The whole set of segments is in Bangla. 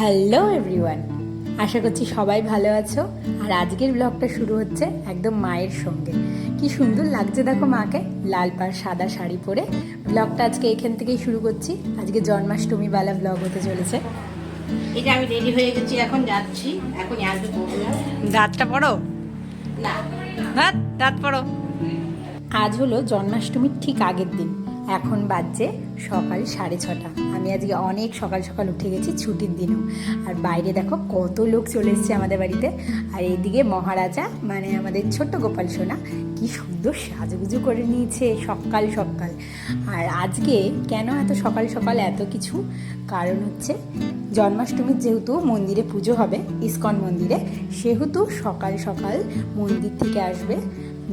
হ্যালো এভরিওয়ান আশা করছি সবাই ভালো আছো। আর আজকের ব্লগটা শুরু হচ্ছে একদম মায়ের সঙ্গে। কি সুন্দর লাগছে দেখো মাকে লাল পাড় সাদা শাড়ি পরে। ব্লগটা আজকে এখান থেকেই শুরু করছি। আজকে জন্মাষ্টমী বালা ব্লগ হতে চলেছে। যে আমি রেডি হয়ে গেছি এখন যাচ্ছি। এখন আসবে দাঁতটা পড়ো না। দাঁত দাঁত পড়ো আজ হলো জন্মাষ্টমীর ঠিক আগের দিন। এখন বাজছে সকাল সাড়ে ছটা। আমি আজকে অনেক সকাল সকাল উঠে গেছি ছুটির দিনও। আর বাইরে দেখো কত লোক চলে এসছে আমাদের বাড়িতে। আর এইদিকে মহারাজা মানে আমাদের ছোট্ট গোপাল সোনা, কি সুন্দর সাজুগুজু করে নিয়েছে সকাল সকাল। আর আজকে কেন এত সকাল সকাল এত কিছু? কারণ হচ্ছে জন্মাষ্টমীর যেহেতু মন্দিরে পুজো হবে, ইস্কন মন্দিরে, সেহেতু সকাল সকাল মন্দির থেকে আসবে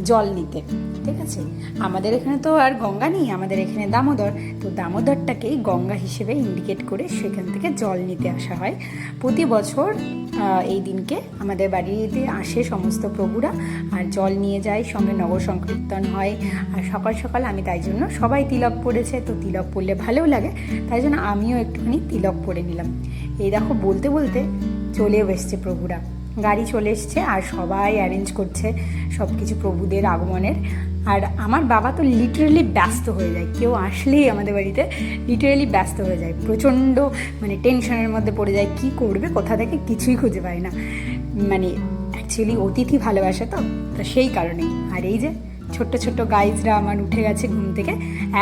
জল নিতে, ঠিক আছে? আমাদের এখানে তো আর গঙ্গা নেই, আমাদের এখানে দামোদর। তো দামোদরটাকেই গঙ্গা হিসেবে ইন্ডিকেট করে সেখান থেকে জল নিতে আসা হয়। প্রতি বছর এই দিনকে আমাদের বাড়িতে আসে সমস্ত প্রভুরা আর জল নিয়ে যায়, সঙ্গে নগর সংকীর্তন হয়। আর সকাল সকাল আমি তাই জন্য সবাই তিলক পড়েছে, তো তিলক পড়লে ভালোও লাগে। তাই জন্য আমিও একটুখানি তিলক পরে নিলাম। এই দেখো, বলতে বলতে চলেও এসছে প্রভুরা। গাড়ি চলে এসছে আর সবাই অ্যারেঞ্জ করছে সব কিছু প্রভুদের আগমনের। আর আমার বাবা তো লিটারেলি ব্যস্ত হয়ে যায়। কেউ আসলেই আমাদের বাড়িতে লিটারেলি ব্যস্ত হয়ে যায়। প্রচণ্ড মানে টেনশনের মধ্যে পড়ে যায়, কি করবে, কোথা থেকে কিছুই খুঁজে পায় না। মানে অ্যাকচুয়ালি অতিথি ভালোবাসে তো তো সেই কারণেই। আর এই যে ছোট্ট ছোট্ট গাইজরা আমার উঠে গেছে ঘুম থেকে।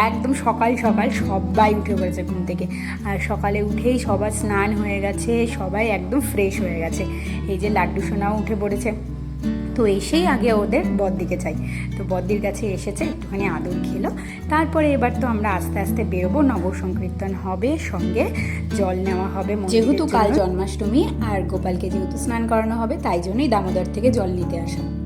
একদম সকাল সকাল সবাই উঠে পড়েছে ঘুম থেকে। আর সকালে উঠেই সবার স্নান হয়ে গেছে সবাই একদম ফ্রেশ হয়ে গেছে। এই যে লাড্ডু সোনাও উঠে পড়েছে। তো এসেই আগে ওদের বদ্দিকে চাই। তো বদ্দির কাছে এসেছে একটুখানি আদর খেলো। তারপরে এবার তো আমরা আস্তে আস্তে বেরোবো নগর সংকীর্তন হবে সঙ্গে জল নেওয়া হবে যেহেতু কাল জন্মাষ্টমী আর গোপালকে যেহেতু স্নান করানো হবে তাই জন্যই দামোদর থেকে জল নিতে আসা।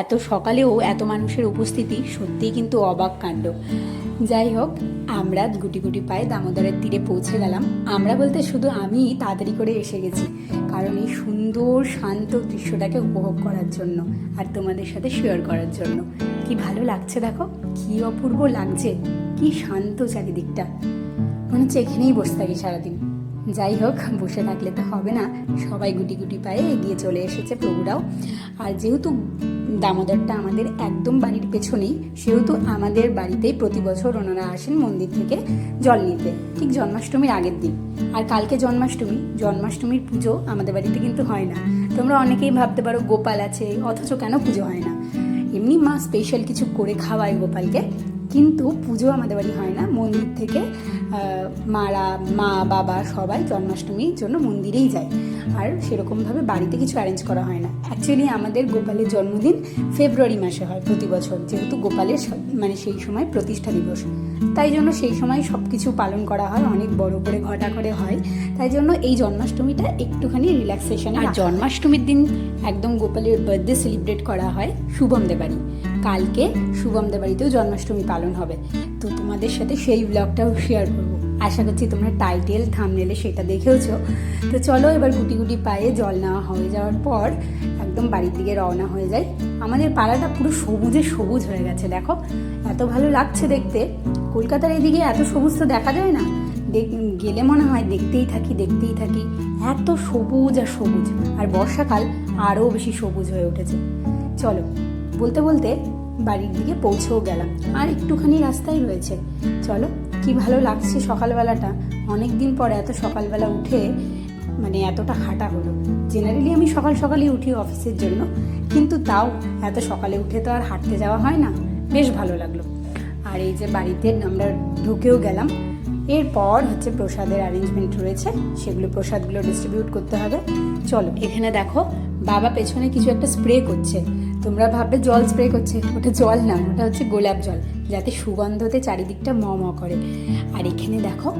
এত সকালেও এত মানুষের উপস্থিতি সত্যিই কিন্তু অবাক কাণ্ড। যাই হোক, আমরা গুটি গুটি পায়ে দামোদরের তীরে পৌঁছে গেলাম। আমরা বলতে শুধু আমি তাড়াতাড়ি করে এসে গেছি। কারণ এই সুন্দর, শান্ত দৃশ্যটাকে উপভোগ করার জন্য আর তোমাদের সাথে শেয়ার করার জন্য। কি ভালো লাগছে দেখো? কি অপূর্ব লাগছে? কি শান্ত চারিদিকটা। মনে হচ্ছে এখানেই বসে থাকি সারাদিন। যাই হোক, বসে থাকলে তো হবে না। সবাই গুটি গুটি পায়ে এগিয়ে চলে এসেছে প্রভুরাও। আর যেহেতু দামোদরটা আমাদের একদম বাড়ির পেছনেই, সেহেতু আমাদের বাড়িতেই প্রতি বছর ওনারা আসেন মন্দির থেকে জল নিতে, ঠিক জন্মাষ্টমীর আগের দিন। আর কালকে জন্মাষ্টমী, জন্মাষ্টমীর পুজো আমাদের বাড়িতে কিন্তু হয় না। তোমরা অনেকেই ভাবতে পারো গোপাল আছে, অথচ কেন পুজো হয় না? এমনি মা স্পেশাল কিছু করে খাওয়ায় গোপালকে, কিন্তু পুজো আমাদের বাড়ি হয় না। মন্দির থেকে মারা, মা, বাবা সবাই জন্মাষ্টমীর জন্য মন্দিরেই যায়। আর সেরকমভাবে বাড়িতে কিছু অ্যারেঞ্জ করা হয় না। অ্যাকচুয়ালি আমাদের গোপালের জন্মদিন ফেব্রুয়ারি মাসে হয় প্রতি বছর যেহেতু গোপালের মানে সেই সময় প্রতিষ্ঠা দিবস। তাই জন্য সেই সময় সব কিছু পালন করা হয় অনেক বড় করে ঘটা করে হয়। তাই জন্য এই জন্মাষ্টমীটা একটুখানি রিল্যাক্সেশন আর জন্মাষ্টমীর দিন একদম গোপালের বার্থডে সেলিব্রেট করা হয় শুভম দেবাড়ি কালকে শুভম দেবাড়িতেও জন্মাষ্টমী পালন হবে। তো তোমাদের সাথে সেই ব্লগটাও শেয়ার করব। আশা করছি তোমরা টাইটেল থামনেলে সেটা দেখেওছো। তো চলো এবার গুটি গুটি পায়ে জল নেওয়া হয়ে যাওয়ার পর একদম বাড়ির দিকে রওনা হয়ে যায় আমাদের পাড়াটা পুরো সবুজে সবুজ হয়ে গেছে, দেখো। এত ভালো লাগছে দেখতে। কলকাতার এদিকে এত সবুজ তো দেখা যায় না। গেলে মনে হয় দেখতেই থাকি দেখতেই থাকি। এত সবুজ আর সবুজ, আর বর্ষাকাল আরও বেশি সবুজ হয়ে উঠেছে। চলো, বলতে বলতে বাড়ির দিকে পৌঁছেও গেলাম। আর একটুখানি রাস্তায় রয়েছে। চলো কি ভালো লাগছে সকালবেলাটা? অনেক দিন পর এত সকালবেলা উঠে মানে এতটা হাঁটা হলো। জেনারেলি আমি সকাল সকালই উঠি অফিসের জন্য, কিন্তু তাও এত সকালে উঠে তো আর হাঁটতে যাওয়া হয় না। বেশ ভালো লাগল। আর এই যে বাড়িতে আমরা ঢুকেও গেলাম। এরপর হচ্ছে প্রসাদের অ্যারেঞ্জমেন্ট রয়েছে, সেগুলো প্রসাদগুলো ডিস্ট্রিবিউট করতে হবে। চলো, এখানে দেখো, বাবা পেছনে কিছু একটা স্প্রে করছে। তোমরা ভাববে জল স্প্রে করছে। ওটা জল না, ওটা হচ্ছে গোলাপ জল। যাতে সুগন্ধতে চারিদিকটা ম ম করে। আর এখানে দেখো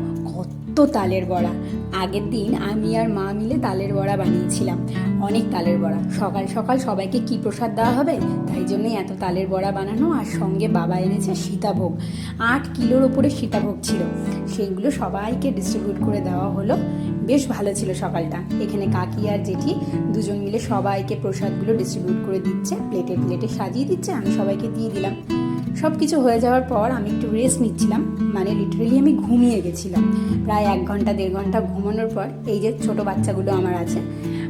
কত তালের বড়া। আগের দিন আমি আর মা মিলে তালের বড়া বানিয়েছিলাম। অনেক তালের বড়া। সকাল সকাল সবাইকে কি প্রসাদ দেওয়া হবে? তাই জন্যই এত তালের বড়া বানানো আর সঙ্গে বাবা এনেছে সীতাভোগ। আট কিলোর ওপরে সীতাভোগ ছিল। সেইগুলো সবাইকে ডিস্ট্রিবিউট করে দেওয়া হলো। বেশ ভালো ছিল সকালটা। এখানে কাকি আর জেঠি দুজন মিলে সবাইকে প্রসাদগুলো ডিস্ট্রিবিউট করে দিচ্ছে। প্লেটে প্লেটে সাজিয়ে দিচ্ছে। আমি সবাইকে দিয়ে দিলাম। সব কিছু হয়ে যাওয়ার পর আমি একটু রেস্ট নিচ্ছিলাম। মানে লিটারেলি আমি ঘুমিয়ে গেছিলাম। প্রায় এক ঘণ্টা, দেড় ঘণ্টা ঘুমানোর পর এই যে ছোট বাচ্চাগুলো আমার আছে,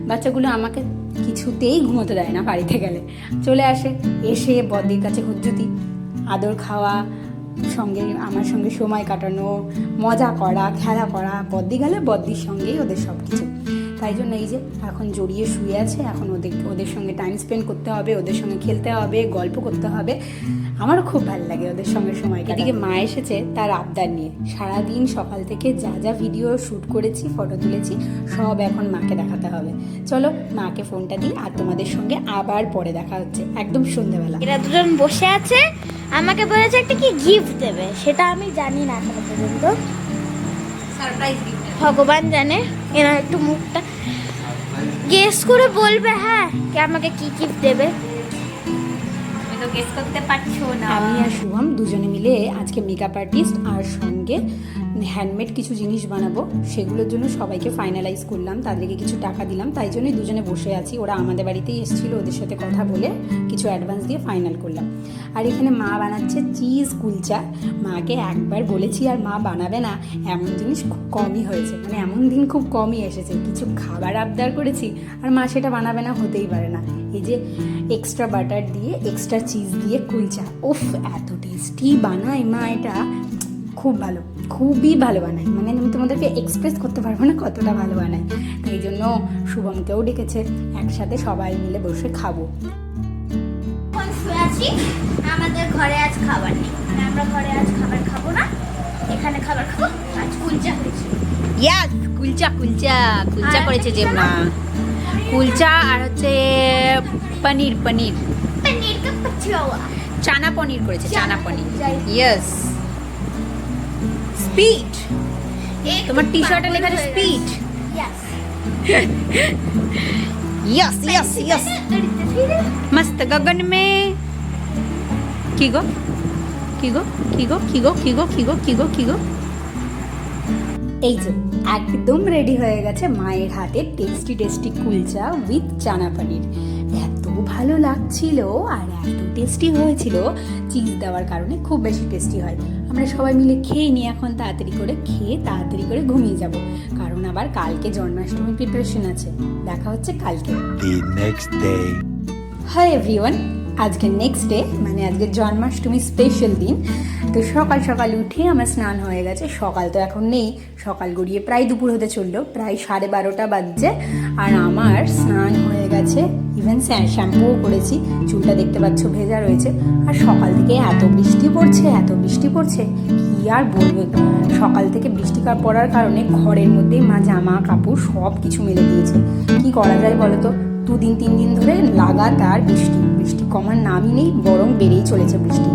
বাচ্চাগুলো আমাকে কিছুতেই ঘুমোতে দেয় না বাড়িতে গেলে। চলে আসে, এসে বদির কাছে হুজ্জুতি, আদর খাওয়া, সঙ্গে, আমার সঙ্গে সময় কাটানো, মজা করা, খেলা করা, বদ্দি গেলে বদ্দির সঙ্গেই ওদের সব কিছু তাই জন্য এই যে এখন জড়িয়ে শুয়ে আছে, এখন ওদের ওদের সঙ্গে টাইম স্পেন্ড করতে হবে, ওদের সঙ্গে খেলতে হবে, গল্প করতে হবে। আমারও খুব ভালো লাগে ওদের সঙ্গে সময় এদিকে মা এসেছে তার আবদার নিয়ে। সারাদিন সকাল থেকে যা যা ভিডিও শ্যুট করেছি ফটো তুলেছি সব এখন মাকে দেখাতে হবে। চলো মাকে ফোনটা দিই আর তোমাদের সঙ্গে আবার পরে দেখা হচ্ছে। একদম সন্ধ্যেবেলা এরা দুজন বসে আছে। আমাকে বলেছে একটা কি গিফট দেবে? সেটা আমি জানি না এখনও পর্যন্ত। সারপ্রাইজ গিফট ভগবান জানে। এরা একটু মুখটা গেস করে বলবে হ্যাঁ কে আমাকে কি গিফট দেবে। গেস করতে পারছ না? আমি আর শুভম দুজনে মিলে আজকে মেকআপ আর্টিস্ট আর সঙ্গে হ্যান্ডমেড কিছু জিনিস বানাবো, সেগুলোর জন্য সবাইকে ফাইনালাইজ করলাম তাদেরকে কিছু টাকা দিলাম, তাই জন্যই দুজনে বসে আছি। ওরা আমাদের বাড়িতেই এসেছিল, ওদের সাথে কথা বলে কিছু অ্যাডভান্স দিয়ে ফাইনাল করলাম। আর এখানে মা বানাচ্ছে চিজ কুলচা। মাকে একবার বলেছি, আর মা বানাবে না, এমন জিনিস খুব কমই হয়েছে। মানে এমন দিন খুব কমই এসেছে। কিছু খাবার আবদার করেছি, আর মা সেটা বানাবে না, হতেই পারে না। এই যে এক্সট্রা বাটার দিয়ে এক্সট্রা চিজ দিয়ে কুলচা, উফ, এত টেস্টি বানায় মা এটা। খুব ভালো খুবই ভালো বানায়। মানে আমি তোমাদেরকে এক্সপ্রেস করতে পারব না কতটা ভালো বানায়। তাই জন্য শুভমকেও ডেকেছে একসাথে সবাই মিলে বসে খাব। আছি আমাদের ঘরে আজ খাবার নেই। মানে আমরা ঘরে আজ খাবার খাব না এখানে খাবার খাব। আজ কুলচা হয়েছে। ইয়াস কুলচা কুলচা কুলচা করেছে যে মা কুলচা আর হচ্ছে পনির পনির। পনির চানা পনির করেছে চানা পনির। ইয়েস স্পিড তোমার টি শার্টে লেখা আছে স্পিড यस यस यस मस्त गगन में। की गो? কি গো কি গো কি গো কি গো কি গো কি গো কি গো এই যে একদম রেডি হয়ে গেছে মায়ের হাতে tasty tasty kulcha with chana paneer. এত ভালো লাগছিল আর এত টেস্টি হয়েছিল চিজ দেওয়ার কারণে খুব বেশি টেস্টি হয়। আমরা সবাই মিলে খেয়ে নিই এখন তাড়াতাড়ি করে খেয়ে তাড়াতাড়ি করে ঘুমিয়ে যাব। কারণ আবার কালকে জন্মাষ্টমীর প্রিপারেশন আছে। দেখা হচ্ছে কালকে। The next day. Hi everyone আজকে নেক্সট ডে মানে আজকে জন্মাষ্টমী স্পেশাল দিন। তো সকাল সকাল উঠে আমার স্নান হয়ে গেছে। সকাল তো এখন নেই সকাল গড়িয়ে প্রায় দুপুর হতে চলল। প্রায় সাড়ে বারোটা বাজছে। আর আমার স্নান গেছে। ইভেন শ্যাম্পুও করেছি, চুলটা দেখতে পাচ্ছ ভেজা রয়েছে। আর সকাল থেকে এত বৃষ্টি পড়ছে, এত বৃষ্টি পড়ছে, কি আর বলব? সকাল থেকে বৃষ্টি পড়ার কারণে ঘরের মধ্যেই মা জামা, কাপড় সব কিছু মেলে দিয়েছে। কি করা যায় বলো তো? দুদিন, তিন দিন ধরে লাগাতার বৃষ্টি। বৃষ্টি কমার নামই নেই, বরং বেড়েই চলেছে বৃষ্টি।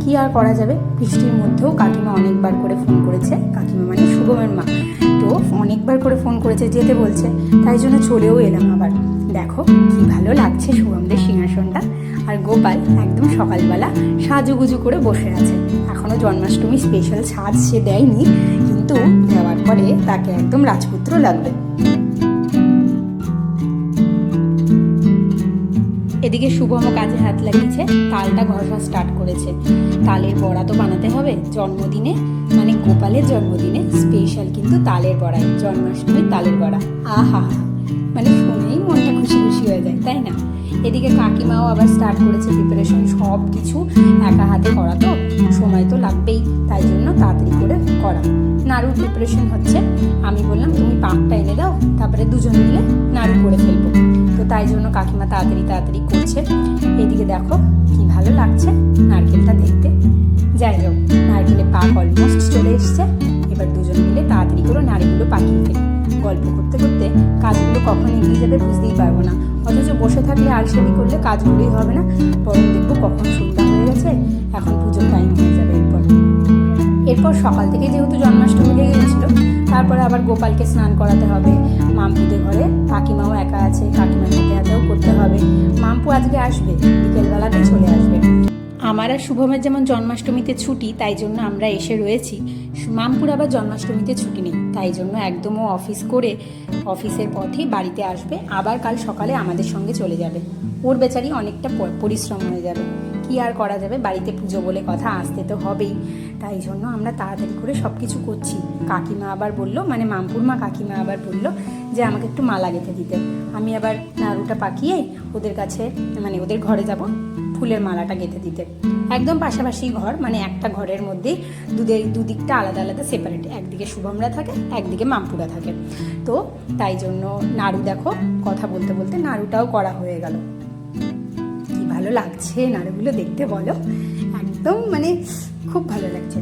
কি আর করা যাবে? বৃষ্টির মধ্যেও কাকিমা অনেকবার করে ফোন করেছে। কাকিমা মানে শুভমের মা। তো অনেকবার করে ফোন করেছে, যেতে বলছে। তাই জন্য চলেও এলাম আবার। দেখো কি ভালো লাগছে শুভমদের সিংহাসনটা। আর গোপাল একদম সকালবেলা সাজুগুজু করে বসে আছে। এখনও জন্মাষ্টমী স্পেশাল সাজ সে দেয়নি, কিন্তু দেওয়ার পরে তাকে একদম রাজপুত্র লাগবে। এদিকে শুভমও কাজে হাত লাগিয়েছে, তালটা ঘষা স্টার্ট করেছে। তালের বড়া তো বানাতে হবে জন্মদিনে মানে গোপালের জন্মদিনে স্পেশাল কিন্তু তালের বড়াই জন্মাষ্টমীর তালের বড়া। আহা! মানে মনটা খুশি খুশি হয়ে যায়, তাই না? এদিকে কাকিমাও আবার স্টার্ট করেছে প্রিপারেশন সব কিছু একা হাতে করা তো, সময় তো লাগবেই, তাই জন্য তাড়াতাড়ি করে করা। নাড়ুর প্রিপারেশন হচ্ছে, আমি বললাম, তুমি পাকটা এনে দাও, তারপরে দুজন মিলে নাড়ু করে ফেলব। তো তাই জন্য কাকিমা তাড়াতাড়ি তাড়াতাড়ি করছে। এদিকে দেখো কি ভালো লাগছে নারকেলটা দেখতে। যাই হোক নারকেলের পাক অলমোস্ট চলে এসছে, এবার দুজন মিলে তাড়াতাড়ি করে নাড়িগুলো পাকিয়ে ফেলি। গল্প করতে করতে কাজগুলো কখন এগিয়ে যাবে বুঝতেই পারব না। অথচ বসে থাকলে আর আলসেমি করলে কাজগুলোই হবে না। বরং দেখব কখন সন্ধ্যা হয়ে গেছে, এখন পুজোর টাইম হয়ে যাবে এরপর। এরপর সকাল থেকে যেহেতু জন্মাষ্টমী লেগে গেছিল, তারপরে আবার গোপালকে স্নান করাতে হবে। মামপুদের ঘরে কাকিমাও একা আছে, কাকিমার হাতে হাতেও করতে হবে। মামপু আজকে আসবে বিকেলবেলাতে চলে আসবে। আমার আর শুভমের যেমন জন্মাষ্টমীতে ছুটি, তাই জন্য আমরা এসে রয়েছি। মামপুর আবার জন্মাষ্টমীতে ছুটি নেই, তাই জন্য একদমও অফিস করে অফিসের পথেই বাড়িতে আসবে, আবার কাল সকালে আমাদের সঙ্গে চলে যাবে। ওর বেচারি অনেকটা পরিশ্রম হয়ে যাবে। কি আর করা যাবে? বাড়িতে পুজো বলে কথা আসতে তো হবেই। তাই জন্য আমরা তাড়াতাড়ি করে সব কিছু করছি। কাকিমা আবার বলল মানে মামপুর মা কাকিমা আবার বলল যে, আমাকে একটু মালা গেঁথে দিতে। আমি আবার নাড়ুটা পাকিয়ে ওদের কাছে মানে ওদের ঘরে যাব। ফুলের মালাটা গেঁথে দিতে। একদম পাশাপাশি ঘর মানে একটা ঘরের মধ্যে দুদের, দুদিকটা আলাদা আলাদা সেপারেট একদিকে শুভমরা থাকে, একদিকে মামপুরা থাকে। তো তাই জন্য নাড়ু দেখো, কথা বলতে বলতে নাড়ুটাও করা হয়ে গেল। কি ভালো লাগছে নাড়ুগুলো দেখতে বলো। একদম মানে খুব ভালো লাগছে।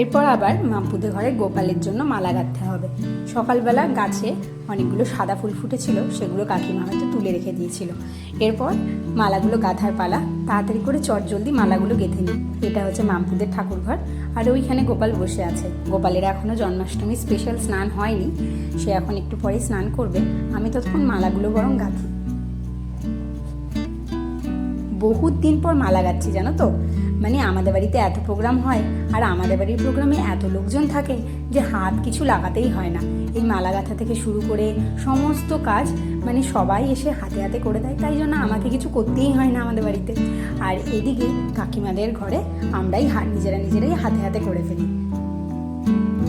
এরপর আবার মামপুদের ঘরে গোপালের জন্য মালা গাঁথতে হবে। সকালবেলা গাছে অনেকগুলো সাদা ফুল ফুটেছিল, সেগুলো কাকিমা হয়তো তুলে রেখে দিয়েছিল। এরপর মালাগুলো গাঁথার পালা, তাড়াতাড়ি করে চট জলদি মালাগুলো গেঁথে নিই এটা হচ্ছে মামপুদের ঠাকুর ঘর আর ওইখানে গোপাল বসে আছে। গোপালের এখনও জন্মাষ্টমী স্পেশাল স্নান হয়নি। সে এখন একটু পরে স্নান করবে। আমি ততক্ষণ মালাগুলো বরং গাঁথি। বহুত দিন পর মালা গাচ্ছি জানো তো? মানে আমাদের বাড়িতে এত প্রোগ্রাম হয় আর আমাদের বাড়ির প্রোগ্রামে এত লোকজন থাকে যে হাত কিছু লাগাতেই হয় না। এই মালা গাঁথা থেকে শুরু করে সমস্ত কাজ মানে সবাই এসে হাতে হাতে করে দেয়, তাই জন্য আমাকে কিছু করতেই হয় না আমাদের বাড়িতে। আর এদিকে কাকিমাদের ঘরে আমরাই নিজেরা নিজেরাই হাতে হাতে করে ফেলি।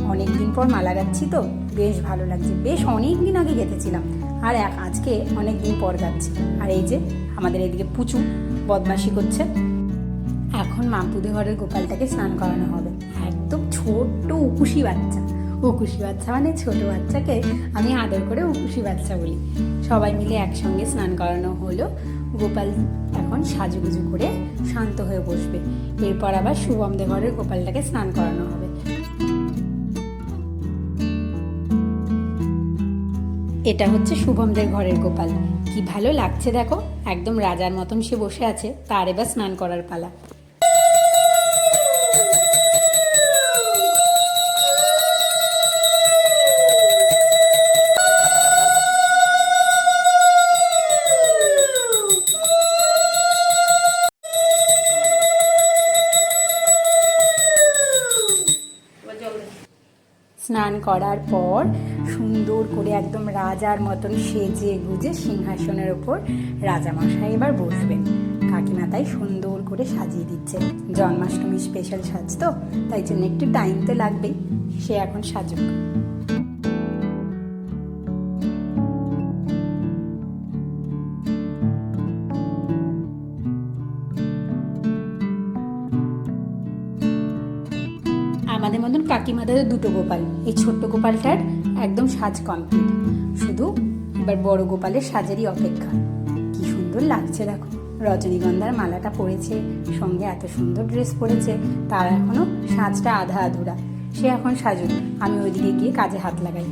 অনেক দিন পর মালা গাচ্ছি তো, বেশ ভালো লাগছে। বেশ অনেক দিন আগে গেঁথেছিলাম। আর এক আজকে অনেক দিন পর গাচ্ছি। আর এই যে আমাদের এদিকে পুচু বদমাশি করছে। এখন মামপুদে ঘরের গোপালটাকে স্নান করানো হবে। একদম ছোট্ট উকুশি বাচ্চা। উকুশি বাচ্চা মানে ছোট বাচ্চাকে আমি আদর করে উকুশি বাচ্চা বলি। সবাই মিলে একসঙ্গে স্নান করানো হলো। গোপাল এখন সাজুগুজু করে শান্ত হয়ে বসবে। এরপর আবার শুভমদে ঘরের গোপালটাকে স্নান করানো হবে। এটা হচ্ছে শুভমদের ঘরের গোপাল। কি ভালো লাগছে দেখো। একদম রাজার মতন সে বসে আছে। তার এবার স্নান করার পালা। করার পর সুন্দর করে একদম রাজার মতন সেজে গুজে সিংহাসনের ওপর রাজামশাই এবার বসবেন। কাকিমা তাই সুন্দর করে সাজিয়ে দিচ্ছে। জন্মাষ্টমী স্পেশাল সাজ তো তাই জন্য একটু টাইম তো লাগবেই। সে এখন সাজুক। কাকিমাদের দুটো গোপাল। এই ছোট্ট গোপালটার একদম সাজ কমপ্লিট শুধু এবার বড় গোপালের সাজেরই অপেক্ষা। কি সুন্দর লাগছে দেখো। রজনীগন্ধার মালাটা পরেছে, সঙ্গে এত সুন্দর ড্রেস পরেছে, তার এখনও সাজটা আধা আধুরা। সে এখন সাজুক, আমি ওইদিকে গিয়ে কাজে হাত লাগাই।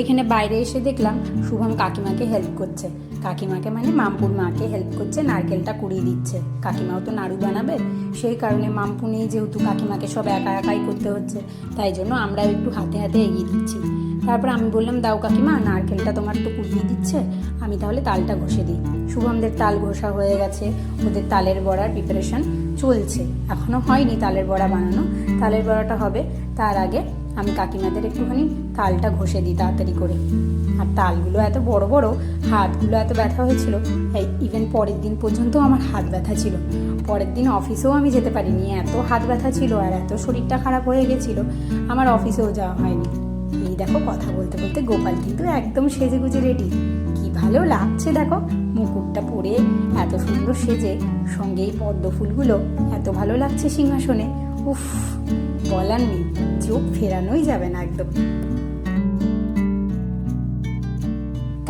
এখানে বাইরে এসে দেখলাম শুভম কাকিমাকে হেল্প করছে। কাকিমাকে মানে মামপুর মাকে হেল্প করছে, নারকেলটা কুড়িয়ে দিচ্ছে। কাকিমাও তো নাড়ু বানাবে, সেই কারণে মামপু নেই, যেহেতু কাকিমাকে সব একা একাই করতে হচ্ছে, তাই জন্য আমরাও একটু হাতে হাতে এগিয়ে দিচ্ছি। তারপর আমি বললাম, দাও কাকিমা, নারকেলটা তোমার তো কুড়িয়ে দিচ্ছে, আমি তাহলে তালটা ঘষে দিই। শুভমদের তাল ঘষা হয়ে গেছে, ওদের তালের বড়ার প্রিপারেশন চলছে। এখনও হয়নি তালের বড়া বানানো, তালের বড়াটা হবে, তার আগে আমি কাকিমাদের একটুখানি তালটা ঘষে দিই তাড়াতাড়ি করে। আর তালগুলো এত বড় বড়, হাতগুলো এত ব্যথা হয়েছিল। ইভেন পরের দিন পর্যন্ত আমার হাত ব্যথা ছিল। পরের দিন অফিসেও আমি যেতে পারিনি, এত হাত ব্যথা ছিল আর এত শরীরটা খারাপ হয়ে গেছিল, আমার অফিসেও যাওয়া হয়নি। এই দেখো কথা বলতে বলতে গোপাল কিন্তু একদম সেজে গুজে রেডি কি ভালো লাগছে দেখো, মুকুটটা পরে এত সুন্দর সেজে, সঙ্গে এই পদ্ম ফুলগুলো, এত ভালো লাগছে সিংহাসনে। উফ, বলার নেই, চোখ ফেরানোই যাবে না একদম।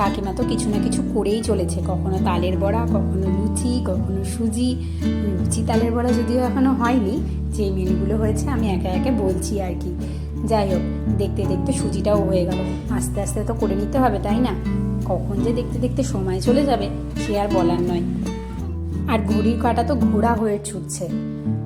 কাকিমা তো কিছু না কিছু করেই চলেছে। কখনো তালের বড়া, কখনো লুচি, কখনো সুজি। লুচি, তালের বড়া যদিও এখনও হয়নি যে মিলগুলো হয়েছে আমি একে একে বলছি আর কি। যাই হোক, দেখতে দেখতে সুজিটাও হয়ে গেল। আস্তে আস্তে তো করে নিতে হবে, তাই না? কখন যে দেখতে দেখতে সময় চলে যাবে, সে আর বলার নয়। আর ঘড়ির কাঁটা তো ঘোড়া হয়ে ছুটছে।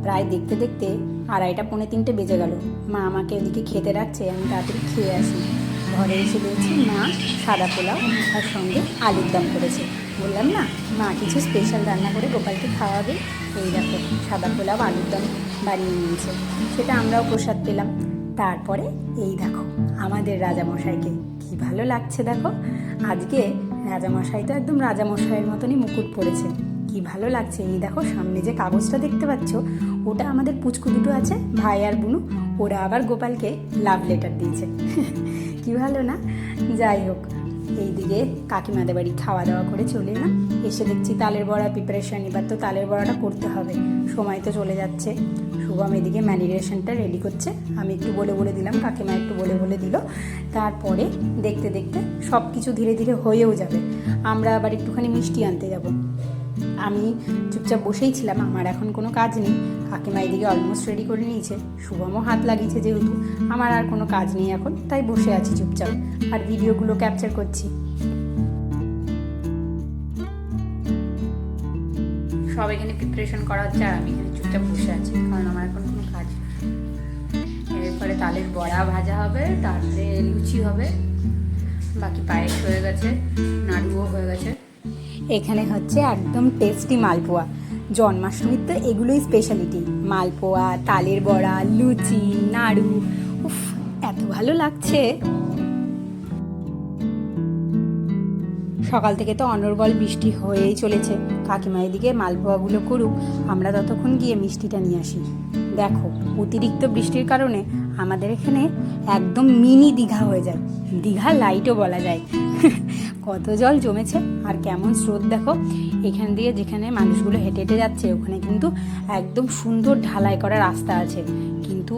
প্রায় দেখতে দেখতে আড়াইটা পৌনে তিনটে বেজে গেল। মা আমাকে ওদিকে খেতে রাখছে আমি তাড়াতাড়ি খেয়ে আসি। ঘরে এসে দেখছি মা, সাদা পোলাও আর সঙ্গে আলুর দম করেছে। বললাম, না, মা, কিছু স্পেশাল রান্না করে গোপালকে খাওয়াবে। এই দেখো, সাদা পোলাও, আলুর দম বানিয়ে নিয়েছে। সেটা আমরাও প্রসাদ পেলাম। তারপরে এই দেখো, আমাদের রাজামশাইকে কি ভালো লাগছে দেখো। আজকে রাজামশাই তো একদম রাজামশাইয়ের মতনই মুকুট পড়েছে কি ভালো লাগছে, এই দেখো, সামনে যে কাগজটা দেখতে পাচ্ছ, ওটা আমাদের পুচকু দুটো আছে, ভাই আর বুনু। ওরা আবার গোপালকে লাভ লেটার দিয়েছে। কি ভালো না? যাই হোক, এইদিকে কাকিমাদের বাড়ি খাওয়া দাওয়া করে চলে এলাম। এসে দেখছি তালের বড়া প্রিপারেশন এবার তো তালের বড়াটা করতে হবে। সময় তো চলে যাচ্ছে। শুভম এদিকে ম্যানিরেশনটা রেডি করছে। আমি একটু বলে বলে দিলাম, কাকিমা একটু বলে বলে দিল। তারপরে দেখতে দেখতে সব কিছু ধীরে ধীরে হয়েও যাবে। আমরা আবার একটুখানি মিষ্টি আনতে যাব। আমি চুপচাপ বসেই ছিলাম, আমার এখন কোনো কাজ নেই। কাকিমা এদিকে অলমোস্ট রেডি করে নিয়েছে। শুভমও হাত লাগিয়েছে যেহেতু, আমার আর কোনো কাজ নেই এখন, তাই বসে আছি চুপচাপ। আর ভিডিওগুলো ক্যাপচার করছি। সব এখানে প্রিপারেশন করা হচ্ছে আর আমি এখানে চুপচাপ বসে আছি, কারণ আমার এখন কোনো কাজ এরপরে তালের বড়া ভাজা হবে, তারপরে লুচি হবে, বাকি পায়েস হয়ে গেছে, নাড়ুও হয়ে গেছে। এখানে হচ্ছে একদম টেস্টি মালপোয়া। জন্মাষ্টমীর তো এগুলোই স্পেশালিটি মালপোয়া, তালের বড়া, লুচি, নাড়ু। উফ, এত ভালো লাগছে। সকাল থেকে তো অনর্গল বৃষ্টি হয়েই চলেছে। কাকিমা এদিকে মালপোয়াগুলো করুক, আমরা ততক্ষণ গিয়ে মিষ্টিটা নিয়ে আসি। দেখো, অতিরিক্ত বৃষ্টির কারণে আমাদের এখানে একদম মিনি দীঘা হয়ে যায়। দীঘা লাইটও বলা যায়। কত জল জমেছে আর কেমন স্রোত দেখো। এখান দিয়ে যেখানে মানুষগুলো হেঁটে হেঁটে যাচ্ছে, ওখানে কিন্তু একদম সুন্দর ঢালাই করা রাস্তা আছে। কিন্তু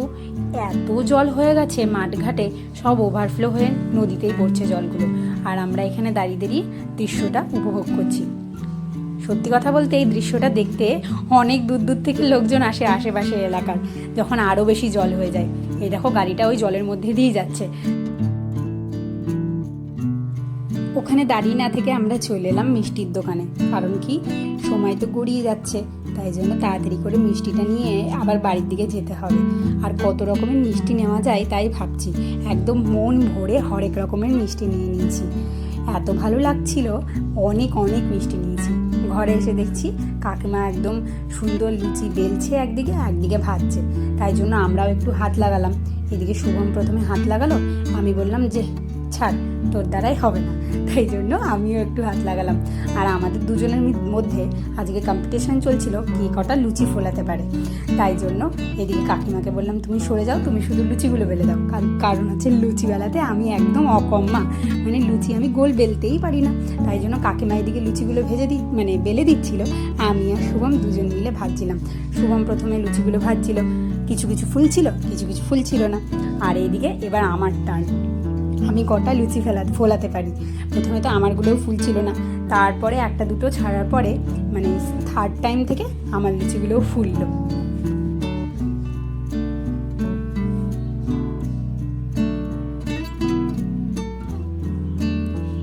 এত জল হয়ে গেছে মাঠঘাটে, সব ওভারফ্লো হয়ে নদীতেই পড়ছে জলগুলো। আর আমরা এখানে দাঁড়িয়ে দাঁড়িয়ে দৃশ্যটা উপভোগ করছি। সত্যি কথা বলতে এই দৃশ্যটা দেখতে অনেক দূর দূর থেকে লোকজন আসে আশেপাশের এলাকার, যখন আরও বেশি জল হয়ে যায়। এই দেখো, গাড়িটা ওই জলের মধ্যে দিয়েই যাচ্ছে। ওখানে দাঁড়িয়ে না থেকে আমরা চলে এলাম মিষ্টির দোকানে। কারণ কি? সময় তো গড়িয়ে যাচ্ছে। তাই জন্য তাড়াতাড়ি করে মিষ্টিটা নিয়ে আবার বাড়ির দিকে যেতে হবে। আর কত রকমের মিষ্টি নেওয়া যায় তাই ভাবছি। একদম মন ভরে হরেক রকমের মিষ্টি নিয়ে নিয়েছি। এত ভালো লাগছিল, অনেক অনেক মিষ্টি নিয়েছি। ঘরে এসে দেখছি কাকিমা একদম সুন্দর লুচি বেলছে একদিকে একদিকে ভাজছে। তাই জন্য আমরাও একটু হাত লাগালাম। এদিকে শুভম প্রথমে হাত লাগালো। আমি বললাম, যে ছাড়, তোর দ্বারাই হবে না। তাই জন্য আমিও একটু হাত লাগালাম। আর আমাদের দুজনের মধ্যে আজকে কম্পিটিশন চলছিল, কে কটা লুচি ফোলাতে পারে। তাই জন্য এদিকে কাকিমাকে বললাম, তুমি সরে যাও, তুমি শুধু লুচিগুলো বেলে দাও। কার- কারণ হচ্ছে লুচি বেলাতে আমি একদম অকম্মা। মানে লুচি আমি গোল বেলতেই পারি না। তাই জন্য কাকিমা এদিকে লুচিগুলো ভেজে দি মানে বেলে দিচ্ছিল। আমি আর শুভম দুজন মিলে ভাজছিলাম। শুভম প্রথমে লুচিগুলো ভাজছিল। কিছু কিছু ফুল ছিল কিছু কিছু ফুল ছিল না। আর এইদিকে এবার আমার টার্ন আমি কটা লুচি ফেলা, ফোলাতে পারি। প্রথমে তো আমারগুলোও ফুল ছিল না। তারপরে একটা দুটো ছাড়ার পরে মানে থার্ড টাইম থেকে আমার লুচিগুলোও ফুললো।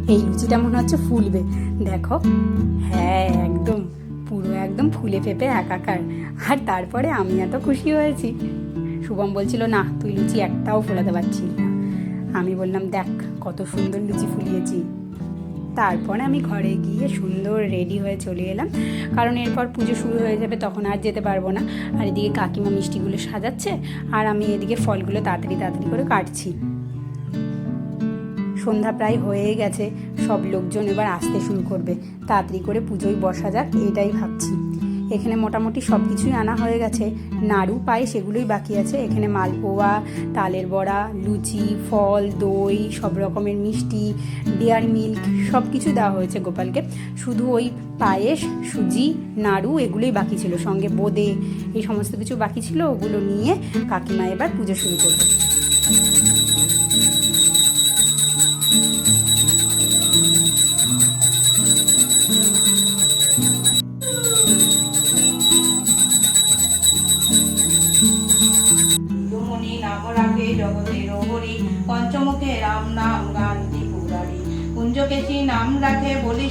এই লুচিটা মনে হচ্ছে ফুলবে। দেখো হ্যাঁ একদম, পুরো একদম ফুলে ফেপে একাকার। আর তারপরে আমি এত খুশি হয়েছি। শুভম বলছিল, না, তুই লুচি একটাও ফোলাতে পারছিস না। আমি বললাম, দেখ, কত সুন্দর লুচি ফুলিয়েছি। তারপরে আমি ঘরে গিয়ে সুন্দর রেডি হয়ে চলে এলাম। কারণ এরপর পুজো শুরু হয়ে যাবে, তখন আর যেতে পারব না। আর এদিকে কাকিমা মিষ্টিগুলো সাজাচ্ছে, আর আমি এদিকে ফলগুলো তাড়াতাড়ি তাড়াতাড়ি করে কাটছি। সন্ধ্যা প্রায় হয়ে গেছে, সব লোকজন এবার আসতে শুরু করবে। তাড়াতাড়ি করে পুজোয় বসা যাক, এটাই ভাবছি। এখানে মোটামুটি সব কিছুই আনা হয়ে গেছে। নাড়ু পায়ে সেগুলোই বাকি আছে। এখানে মালপোয়া, তালের বড়া, লুচি, ফল, দই, সব রকমের মিষ্টি ডেয়ার মিল্ক সব কিছু দেওয়া হয়েছে গোপালকে। শুধু ওই পায়েস, সুজি, নাড়ু এগুলোই বাকি ছিল। সঙ্গে বোঁদে এই সমস্ত কিছু বাকি ছিল। ওগুলো নিয়ে কাকিমা এবার পুজো শুরু করবে।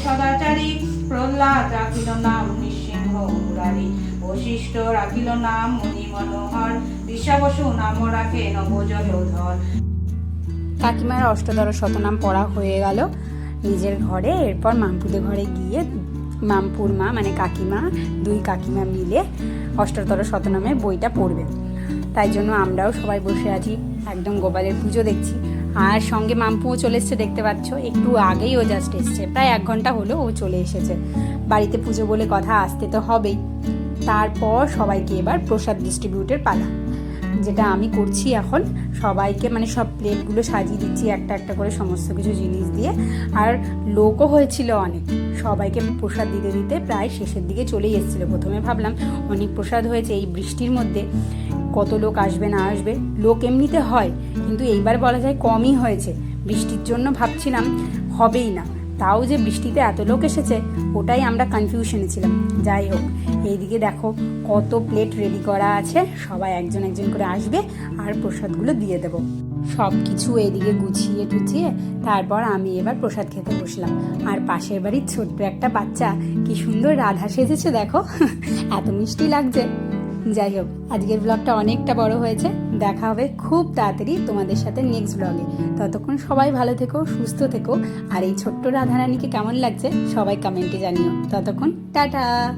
সদাচারী প্রহ্লাদ রাখিল নাম নৃসিংহ মুরারি। বশিষ্ঠ রাখিল নাম মুনি মনোহর বিশ্বাবসু নাম রাখে নবজলধর কাকিমার অষ্টদর শতনাম পড়া হয়ে গেল নিজের ঘরে। এরপর মামপুদের ঘরে গিয়ে মামপুর মা মানে কাকিমা, দুই কাকিমা মিলে অষ্টতর শতনামের বইটা পড়বে। তাই জন্য আমরাও সবাই বসে আছি, একদম গোপালের পুজো দেখছি। আর সঙ্গে মাম্পুও চলে এসছে, দেখতে পাচ্ছ। একটু আগেই ও জাস্ট এসছে, প্রায় এক ঘণ্টা হলো ও চলে এসেছে। বাড়িতে পুজো বলে কথা আসতে তো হবেই। তারপর সবাইকে এবার প্রসাদ ডিস্ট্রিবিউটের পালা, যেটা আমি করছি এখন। সবাইকে মানে সব প্লেটগুলো সাজিয়ে দিচ্ছি, একটা একটা করে সমস্ত কিছু জিনিস দিয়ে। আর লোকও হয়েছিল অনেক। সবাইকে প্রসাদ দিতে দিতে প্রায় শেষের দিকে চলেই এসেছিল। প্রথমে ভাবলাম অনেক প্রসাদ হয়েছে এই বৃষ্টির মধ্যে। কত লোক আসবে না আসবে, লোক এমনিতে হয়, কিন্তু এইবার বলা যায় কমই হয়েছে। বৃষ্টির জন্য ভাবছিলাম হবেই না, তাও যে বৃষ্টিতে এত লোক এসেছে, ওটাই আমরা কনফিউশনে ছিলাম। যাই হোক, এইদিকে দেখো কত প্লেট রেডি করা আছে, সবাই একজন একজন করে আসবে, আর প্রসাদগুলো দিয়ে দেবো। সব কিছু এদিকে গুছিয়ে টুচিয়ে তারপর আমি এবার প্রসাদ খেতে বসলাম। আর পাশের বাড়ির ছোট্ট একটা বাচ্চা, কি সুন্দর রাধা সেজেছে দেখো, এত মিষ্টি লাগছে। যাই হোক, আজকের ব্লগটা অনেকটা বড় হয়েছে। দেখা হবে খুব তাড়াতাড়ি তোমাদের সাথে নেক্সট ব্লগে ততক্ষণ সবাই ভালো থেকো, সুস্থ থেকো। আর এই ছোট্ট রাধারানীকে কেমন লাগছে সবাই কমেন্টে জানিও। ততক্ষণ, টাটা!